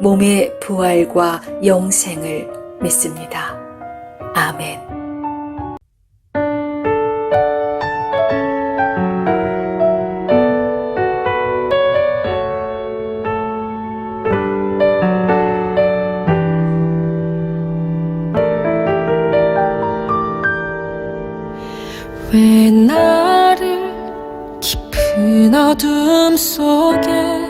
몸의 부활과 영생을 믿습니다. 아멘. 왜 나를 깊은 어둠 속에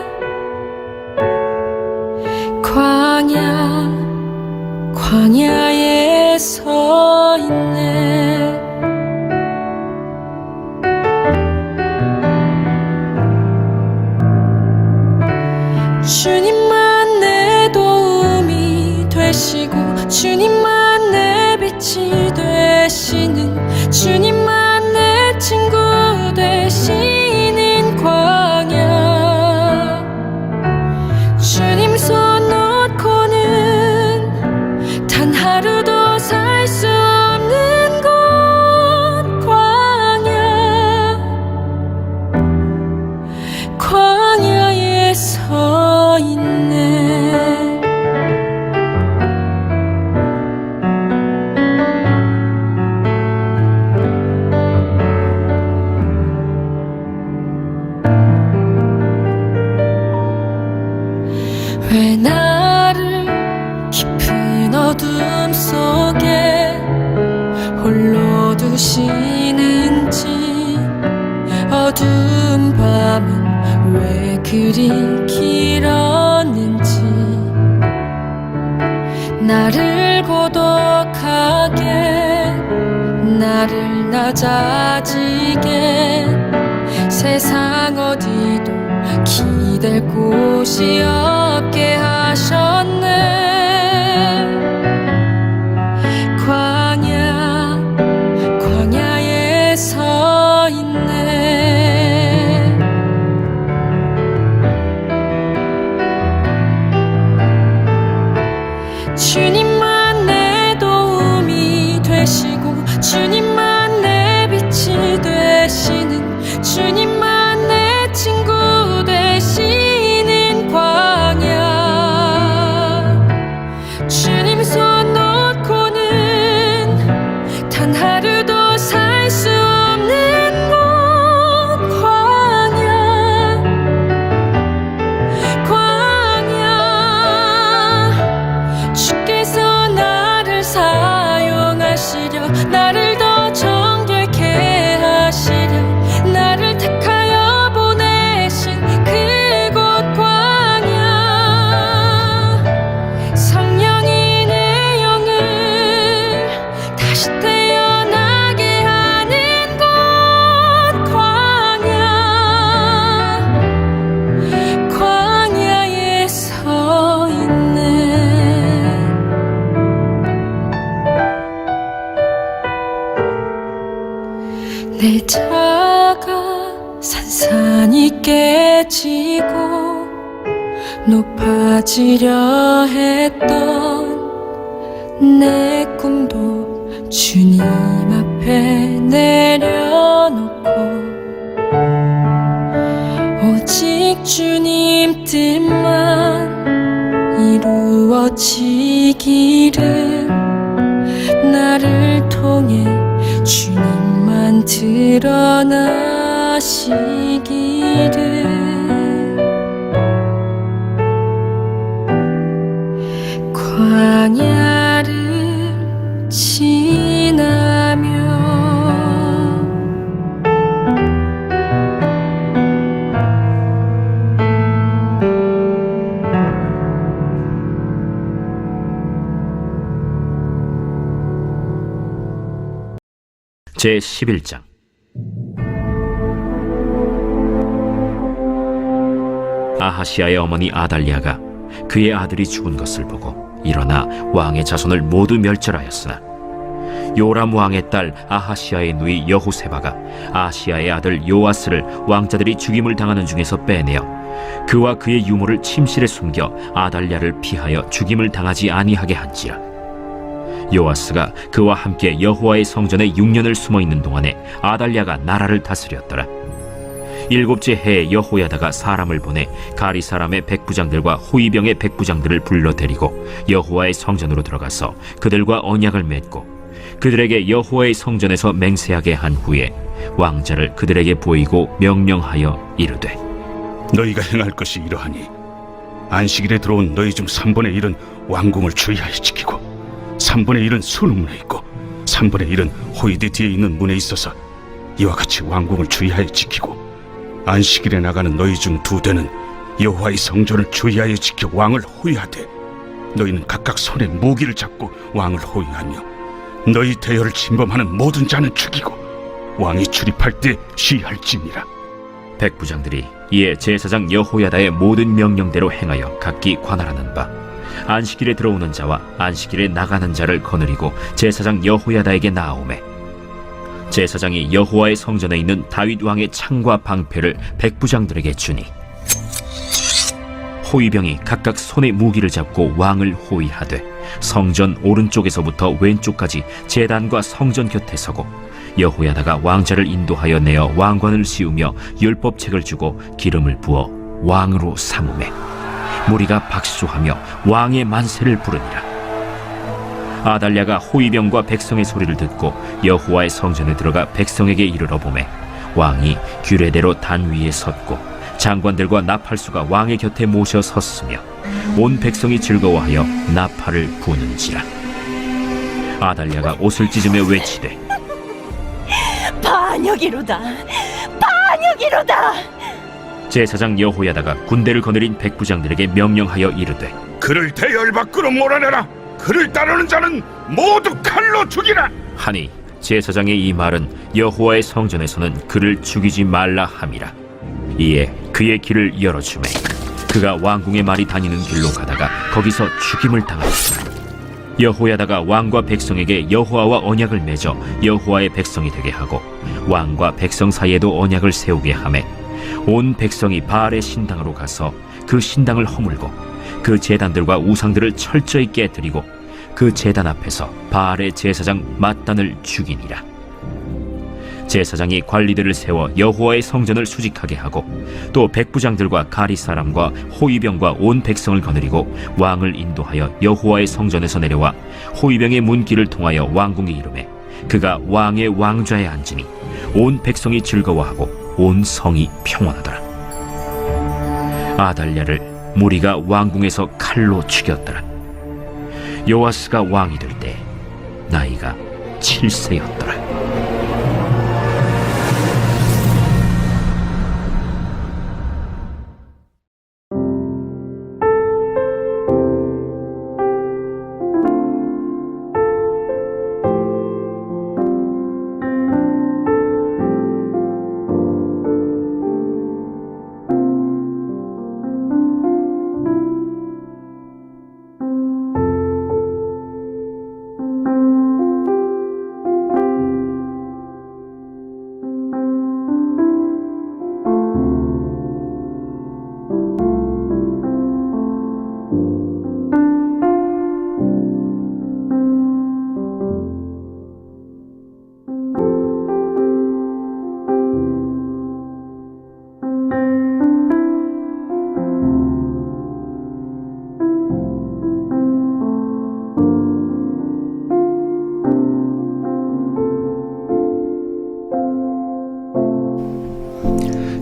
광야 광야에 서 있네 그리 길었는지 나를 고독하게 나를 낮아지게 세상 어디도 기댈 곳이 없게 하셨네 높아지려 했던 내 꿈도 주님 앞에 내려놓고 오직 주님 뜻만 이루어지기를 나를 통해 주님만 드러나시기를 제 11장. 아하시아의 어머니 아달리아가 그의 아들이 죽은 것을 보고 일어나 왕의 자손을 모두 멸절하였으나 요람 왕의 딸 아하시아의 누이 여호세바가 아시아의 아들 요아스를 왕자들이 죽임을 당하는 중에서 빼내어 그와 그의 유모를 침실에 숨겨 아달리아를 피하여 죽임을 당하지 아니하게 한지라 요아스가 그와 함께 여호와의 성전에 6년을 숨어 있는 동안에 아달랴가 나라를 다스렸더라. 일곱째 해에 여호야다가 사람을 보내 가리 사람의 백부장들과 호위병의 백부장들을 불러 데리고 여호와의 성전으로 들어가서 그들과 언약을 맺고 그들에게 여호와의 성전에서 맹세하게 한 후에 왕자를 그들에게 보이고 명령하여 이르되 너희가 행할 것이 이러하니 안식일에 들어온 너희 중 3분의 1은 왕궁을 주의하여 지키고 3분의 1은 수능문에 있고 3분의 1은 호이드 뒤에 있는 문에 있어서 이와 같이 왕궁을 주의하여 지키고 안식일에 나가는 너희 중 두 대는 여호와의 성전을 주의하여 지켜 왕을 호위하되 너희는 각각 손에 무기를 잡고 왕을 호위하며 너희 대열을 침범하는 모든 자는 죽이고 왕이 출입할 때 시할지니라. 백부장들이 이에 제사장 여호야다의 모든 명령대로 행하여 각기 관할하는 바 안식일에 들어오는 자와 안식일에 나가는 자를 거느리고 제사장 여호야다에게 나아오매. 제사장이 여호와의 성전에 있는 다윗 왕의 창과 방패를 백부장들에게 주니 호위병이 각각 손에 무기를 잡고 왕을 호위하되 성전 오른쪽에서부터 왼쪽까지 제단과 성전 곁에 서고 여호야다가 왕자를 인도하여 내어 왕관을 씌우며 율법책을 주고 기름을 부어 왕으로 삼음해 무리가 박수하며 왕의 만세를 부르니라. 아달랴가 호위병과 백성의 소리를 듣고 여호와의 성전에 들어가 백성에게 이르러 보매 왕이 규례대로 단 위에 섰고 장관들과 나팔수가 왕의 곁에 모셔 섰으며 온 백성이 즐거워하여 나팔을 부는지라. 아달랴가 옷을 찢으며 외치되 반역이로다. 반역이로다 제사장 여호야다가 군대를 거느린 백부장들에게 명령하여 이르되 그를 대열 밖으로 몰아내라. 그를 따르는 자는 모두 칼로 죽이라. 하니 제사장의 이 말은 여호와의 성전에서는 그를 죽이지 말라 함이라. 이에 그의 길을 열어주매 그가 왕궁의 말이 다니는 길로 가다가 거기서 죽임을 당하였더라 여호야다가 왕과 백성에게 여호와와 언약을 맺어 여호와의 백성이 되게 하고 왕과 백성 사이에도 언약을 세우게 하매 온 백성이 바알의 신당으로 가서 그 신당을 허물고 그 제단들과 우상들을 철저히 깨뜨리고 그 제단 앞에서 바알의 제사장 mat단을 죽이니라. 제사장이 관리들을 세워 여호와의 성전을 수직하게 하고 또 백부장들과 가리 사람과 호위병과 온 백성을 거느리고 왕을 인도하여 여호와의 성전에서 내려와 호위병의 문길을 통하여 왕궁에 이르매 그가 왕의 왕좌에 앉으니 온 백성이 즐거워하고 온 성이 평온하더라. 아달랴를 무리가 왕궁에서 칼로 죽였더라. 요아스가 왕이 될 때 나이가 7세였더라.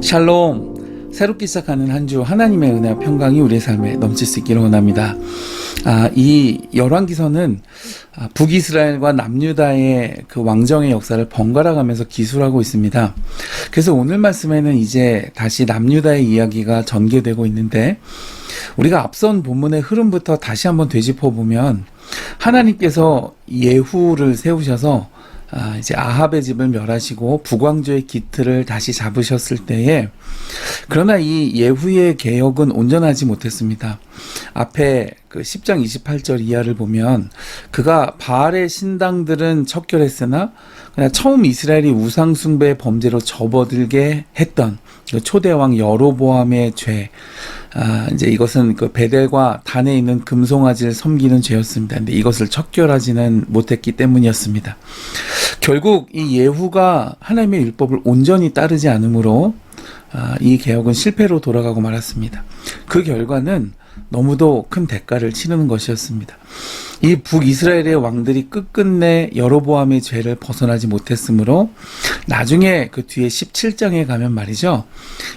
샬롬. 새롭게 시작하는 한 주 하나님의 은혜와 평강이 우리의 삶에 넘칠 수 있기를 원합니다. 아, 이 열왕기서는 아, 북이스라엘과 남유다의 그 왕정의 역사를 번갈아 가면서 기술하고 있습니다. 그래서 오늘 말씀에는 이제 다시 남유다의 이야기가 전개되고 있는데 우리가 앞선 본문의 흐름부터 다시 한번 되짚어 보면 하나님께서 예후를 세우셔서 아, 이제 아합의 집을 멸하시고 북왕조의 기틀을 다시 잡으셨을 때에 그러나 이 예후의 개혁은 온전하지 못했습니다. 앞에 그 10장 28절 이하를 보면 그가 바알의 신당들은 척결했으나 그냥 처음 이스라엘이 우상 숭배 범죄로 접어들게 했던 그 초대왕 여로보암의 죄, 아, 이제 이것은 그 베델과 단에 있는 금송아지를 섬기는 죄였습니다. 근데 이것을 척결하지는 못했기 때문이었습니다. 결국 이 예후가 하나님의 율법을 온전히 따르지 않으므로 아, 이 개혁은 실패로 돌아가고 말았습니다. 그 결과는 너무도 큰 대가를 치르는 것이었습니다. 이 북이스라엘의 왕들이 끝끝내 여로보암의 죄를 벗어나지 못했으므로 나중에 그 뒤에 17장에 가면 말이죠.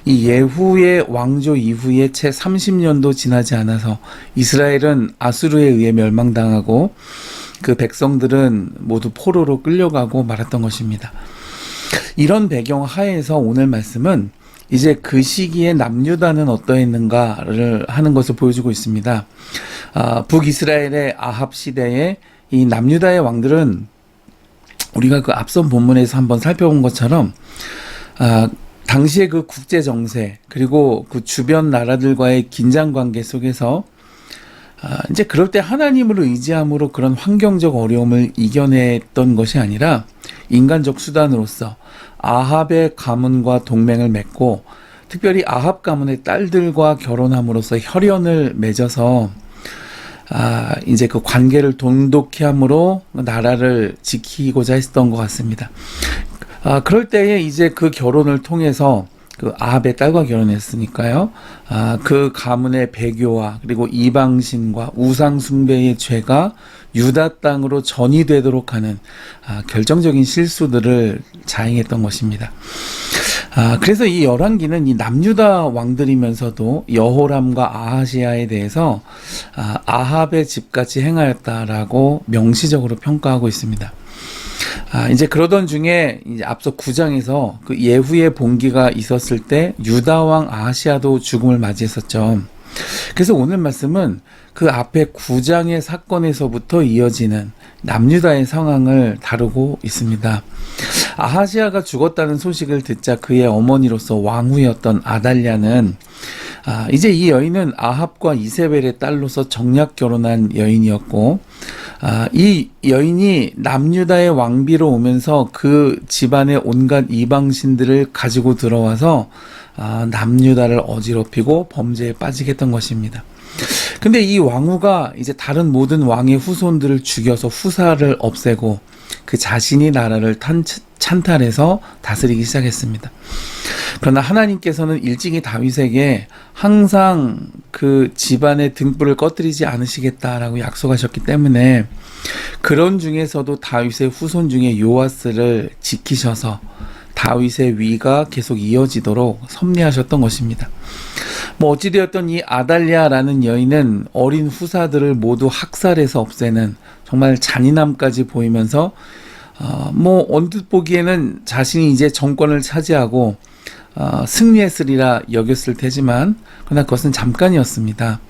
이 예후의 왕조 이후에 채 30년도 지나지 않아서 이스라엘은 아수르에 의해 멸망당하고 그 백성들은 모두 포로로 끌려가고 말았던 것입니다. 이런 배경 하에서 오늘 말씀은 이제 그 시기에 남유다는 어떠했는가를 하는 것을 보여주고 있습니다. 아, 북이스라엘의 아합 시대에 이 남유다의 왕들은 우리가 그 앞선 본문에서 한번 살펴본 것처럼 아, 당시의 그 국제 정세 그리고 그 주변 나라들과의 긴장 관계 속에서 아, 이제 그럴 때 하나님을 의지함으로 그런 환경적 어려움을 이겨냈던 것이 아니라 인간적 수단으로서 아합의 가문과 동맹을 맺고 특별히 아합 가문의 딸들과 결혼함으로써 혈연을 맺어서 아, 이제 그 관계를 돈독히 함으로 나라를 지키고자 했던 것 같습니다. 아, 그럴 때에 이제 그 결혼을 통해서 그 아합의 딸과 결혼했으니까요. 아, 그 가문의 배교와 그리고 이방신과 우상숭배의 죄가 유다 땅으로 전이 되도록 하는 아, 결정적인 실수들을 자행했던 것입니다. 아, 그래서 이 열왕기는 이 남유다 왕들이면서도 여호람과 아하시아에 대해서 아, 아합의 집같이 행하였다라고 명시적으로 평가하고 있습니다. 아, 이제 그러던 중에 이제 앞서 9장에서 그 예후의 봉기가 있었을 때 유다 왕 아하시아도 죽음을 맞이했었죠. 그래서 오늘 말씀은 그 앞에 9장의 사건에서부터 이어지는 남유다의 상황을 다루고 있습니다. 아하시아가 죽었다는 소식을 듣자 그의 어머니로서 왕후였던 아달랴는 아, 이제 이 여인은 아합과 이세벨의 딸로서 정략 결혼한 여인이었고 아, 이 여인이 남유다의 왕비로 오면서 그 집안의 온갖 이방신들을 가지고 들어와서 아, 남유다를 어지럽히고 범죄에 빠지게 했던 것입니다. 근데 이 왕후가 이제 다른 모든 왕의 후손들을 죽여서 후사를 없애고 그 자신이 나라를 탄, 찬탈해서 다스리기 시작했습니다. 그러나 하나님께서는 일찍이 다윗에게 항상 그 집안의 등불을 꺼뜨리지 않으시겠다라고 약속하셨기 때문에 그런 중에서도 다윗의 후손 중에 요아스를 지키셔서 다윗의 위가 계속 이어지도록 섭리하셨던 것입니다. 뭐 어찌되었던 이 아달리아라는 여인은 어린 후사들을 모두 학살해서 없애는 정말 잔인함까지 보이면서 어, 뭐 언뜻 보기에는 자신이 이제 정권을 차지하고 어, 승리했으리라 여겼을 테지만 그러나 그것은 잠깐이었습니다.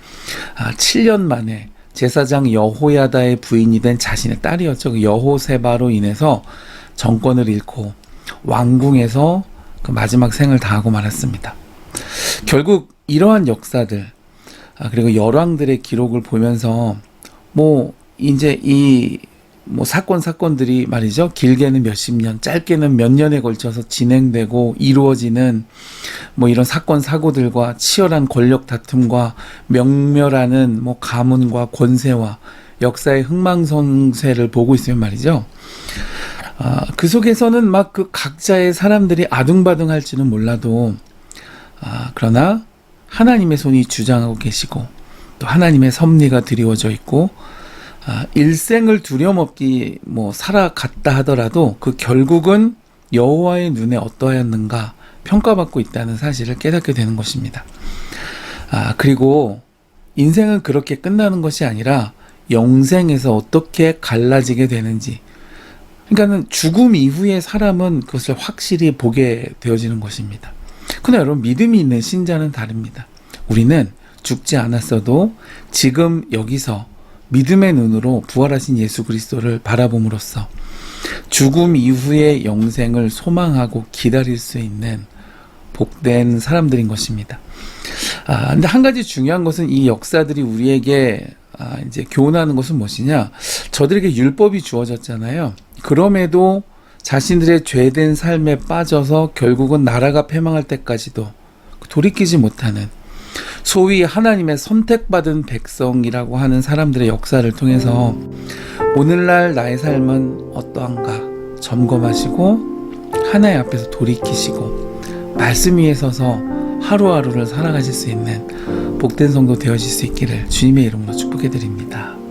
아, 7년 만에 제사장 여호야다의 부인이 된 자신의 딸이었죠. 그 여호세바로 인해서 정권을 잃고 왕궁에서 그 마지막 생을 다하고 말았습니다. 결국 이러한 역사들 아, 그리고 열왕들의 기록을 보면서 뭐 이제 이 뭐 사건 사건들이 말이죠 길게는 몇십 년 짧게는 몇 년에 걸쳐서 진행되고 이루어지는 뭐 이런 사건 사고들과 치열한 권력 다툼과 명멸하는 뭐 가문과 권세와 역사의 흥망성쇠를 보고 있으면 말이죠 아, 그 속에서는 막 그 각자의 사람들이 아둥바둥할지는 몰라도 아, 그러나 하나님의 손이 주장하고 계시고 또 하나님의 섭리가 드리워져 있고 아, 일생을 두려움 없기 뭐 살아갔다 하더라도 그 결국은 여호와의 눈에 어떠하였는가 평가받고 있다는 사실을 깨닫게 되는 것입니다. 아, 그리고 인생은 그렇게 끝나는 것이 아니라 영생에서 어떻게 갈라지게 되는지. 그러니까는 죽음 이후에 사람은 그것을 확실히 보게 되어지는 것입니다. 그러나 여러분 믿음이 있는 신자는 다릅니다. 우리는 죽지 않았어도 지금 여기서 믿음의 눈으로 부활하신 예수 그리스도를 바라봄으로써 죽음 이후의 영생을 소망하고 기다릴 수 있는 복된 사람들인 것입니다. 아, 근데 한 가지 중요한 것은 이 역사들이 우리에게 아, 이제 교훈하는 것은 무엇이냐? 저들에게 율법이 주어졌잖아요. 그럼에도 자신들의 죄된 삶에 빠져서 결국은 나라가 패망할 때까지도 돌이키지 못하는 소위 하나님의 선택받은 백성이라고 하는 사람들의 역사를 통해서 오늘날 나의 삶은 어떠한가 점검하시고 하나님 앞에서 돌이키시고 말씀 위에 서서 하루하루를 살아가실 수 있는 복된 성도 되어질 수 있기를 주님의 이름으로 축복해 드립니다.